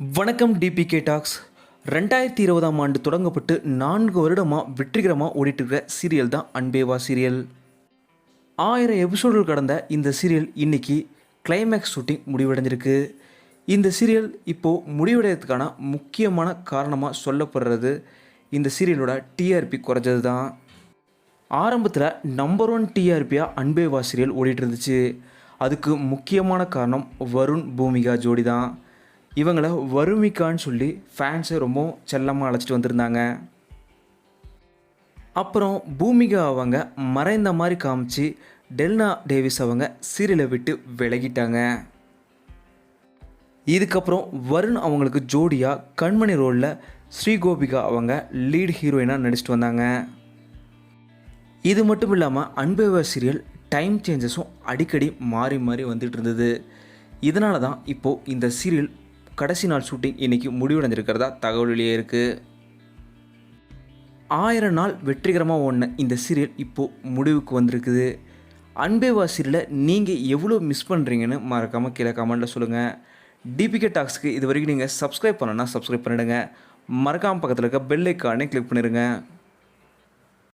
வணக்கம் DPK tax ரெண்டாயிரத்தி இருபதாம் ஆண்டு தொடங்கப்பட்டு நான்கு வருடமாக வெற்றிகரமாக ஓடிட்டு இருக்கிற சீரியல் தான் அன்பேவா சீரியல். ஆயிரம் எபிசோடுகள் கடந்த இந்த சீரியல் இன்னைக்கு கிளைமேக்ஸ் ஷூட்டிங் முடிவடைஞ்சிருக்கு. இந்த சீரியல் இப்போது முடிவடைகிறதுக்கான முக்கியமான காரணமாக சொல்லப்படுறது இந்த சீரியலோட டிஆர்பி குறைஞ்சது தான். ஆரம்பத்தில் நம்பர் ஒன் டிஆர்பியாக அன்பேவா சீரியல் ஓடிட்டு இருந்துச்சு அதுக்கு முக்கியமான காரணம் வருண் பூமிகா ஜோடி தான். இவங்களை வருமிகான்னு சொல்லி ஃபேன்ஸை ரொம்ப செல்லமாக அழைச்சிட்டு வந்திருந்தாங்க. அப்புறம் பூமிகா அவங்க மறைந்த மாதிரி காமிச்சு டெல்னா டேவிஸ் அவங்க சீரியலை விட்டு விலகிட்டாங்க. இதுக்கப்புறம் வருண் அவங்களுக்கு ஜோடியாக கண்மணி ரோலில் ஸ்ரீகோபிகா அவங்க லீட் ஹீரோயினாக நடிச்சிட்டு வந்தாங்க. இது மட்டும் இல்லாமல் அன்பேவா சீரியல் டைம் சேஞ்சஸும் அடிக்கடி மாறி மாறி வந்துட்டு இருந்தது. இதனால தான் இப்போது இந்த சீரியல் கடைசி நாள் ஷூட்டிங் இன்றைக்கி முடிவடைஞ்சிருக்கிறதா தகவலிலேயே இருக்குது ஆயிரம் நாள் வெற்றிகரமாக ஓடின இந்த சீரியல் இப்போது முடிவுக்கு வந்திருக்குது. அன்பேவா சீரியலை நீங்கள் எவ்வளோ மிஸ் பண்ணுறீங்கன்னு மறக்காமல் கீழே கமெண்ட்டில் சொல்லுங்கள் டிபிகே டாக்ஸ்க்கு இது வரைக்கும் நீங்கள் சப்ஸ்கிரைப் பண்ணணும்னா சப்ஸ்கிரைப் பண்ணிடுங்க. மறக்காமல் பக்கத்தில் இருக்க பெல் ஐக்கானே கிளிக் பண்ணிடுங்க.